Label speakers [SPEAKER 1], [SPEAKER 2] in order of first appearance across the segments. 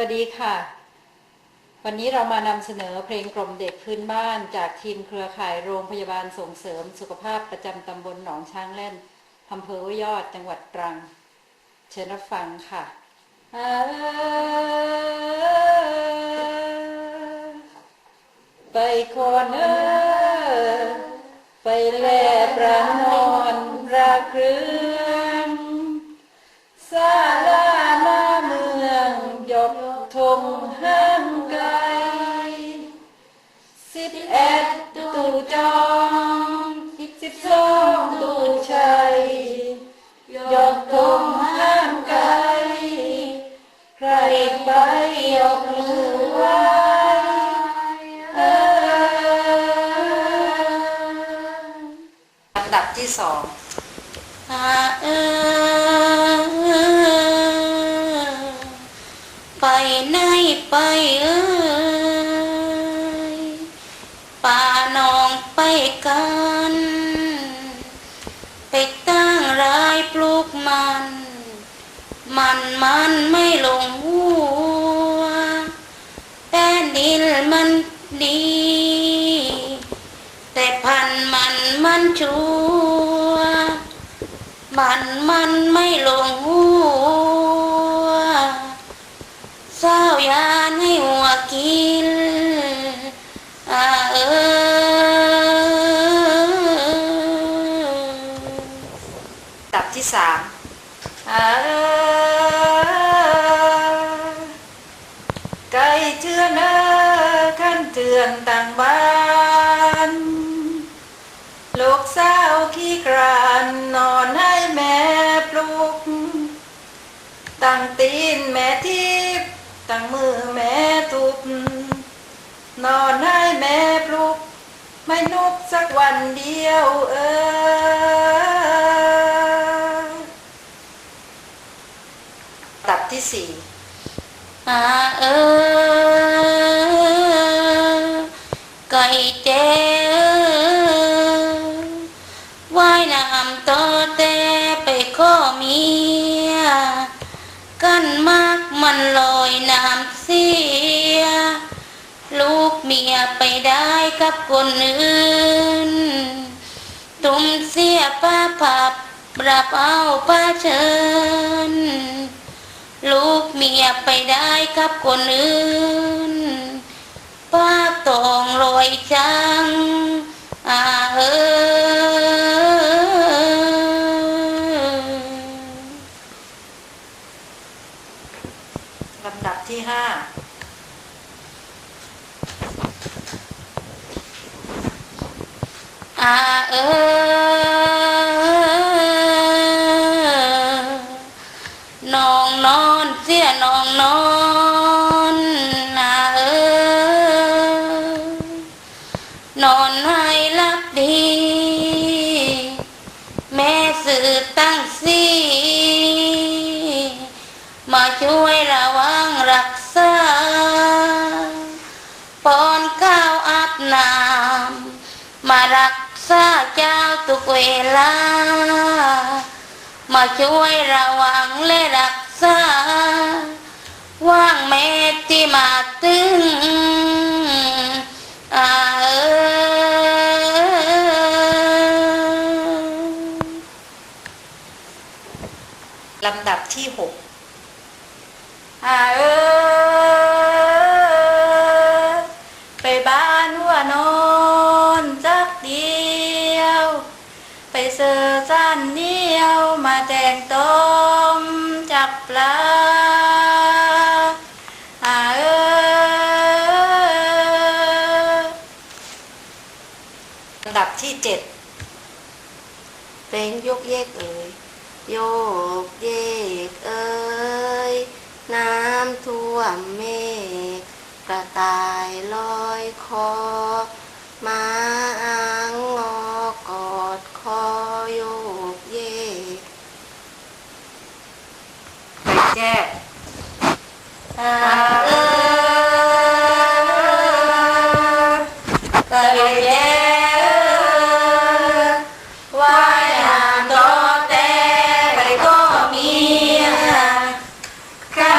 [SPEAKER 1] วัสดีค่ะ วันนี้เรามานำเสนอเพลงกล่อมเด็กพื้นบ้าน จากทีมเครือข่ายโรงพยาบาลส่งเสริมสุขภาพประจำตำบลหนองช้างเล่นอำเภอวยยอดจังหวัดตรัง เชิญรับฟังค่ะไปคนเออไปแลประนอนระเครื่อ บเอ็ดตูจองสิบสองตูชัยยกธงห้ามไกลใครไปยกมือไหว้ลำดับที่สอง
[SPEAKER 2] อาเออ มันไม่ลงหัวแต่ดินมันดี แต่พันมันมันชัวมันมันไม่ลงหัวเศร้ายานให้หัวกินอาเออ
[SPEAKER 1] ลำดับที่สามอ่าไก่เชื่อเนอขั้น เตือนต่างบ้านลูกสาวขี้กรานนอนให้แม่ปลุก ตั้งตีนแม่ทิพตั้งมือแม่ทุบนอนให้แม่ปลุก ไม่นุกสักวันเดียวเออตับที่สี่
[SPEAKER 2] อาเออ เจ้ว่ายน้ำต่อแต่ไปข้อเมีย กันมากมันลอยน้ำเสีย ลูกเมียไปได้กับคนอื่น ตุ้มเสียป้าผับปรับเอาป้าเชิญ ลูกเมียไปได้กับคนอื่น องรอยจังอาเออ
[SPEAKER 1] ลำดับที่ห้า
[SPEAKER 2] อาเออ นอนให้หลับดี แม่สื่อตั้งสีมาช่วยระวังรักษาปอนข้าวอาบน้ำมารักษาเจ้าทุกเวลา มาช่วยระวังและรักษา ว่างแม่ที่มาตึง
[SPEAKER 1] ลำดับที่หกอาเออไปบ้านหัวนอนจักเดียว ไปเสือสั้นเดียวมาแจงต้มจับปลาอาเออลำดับที่เจ็ด
[SPEAKER 2] เพลงยกเยกเอ่ยโยก เยกเอ้ยน้ำท่วมเมฆกระต่ายลอยคอ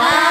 [SPEAKER 2] นอ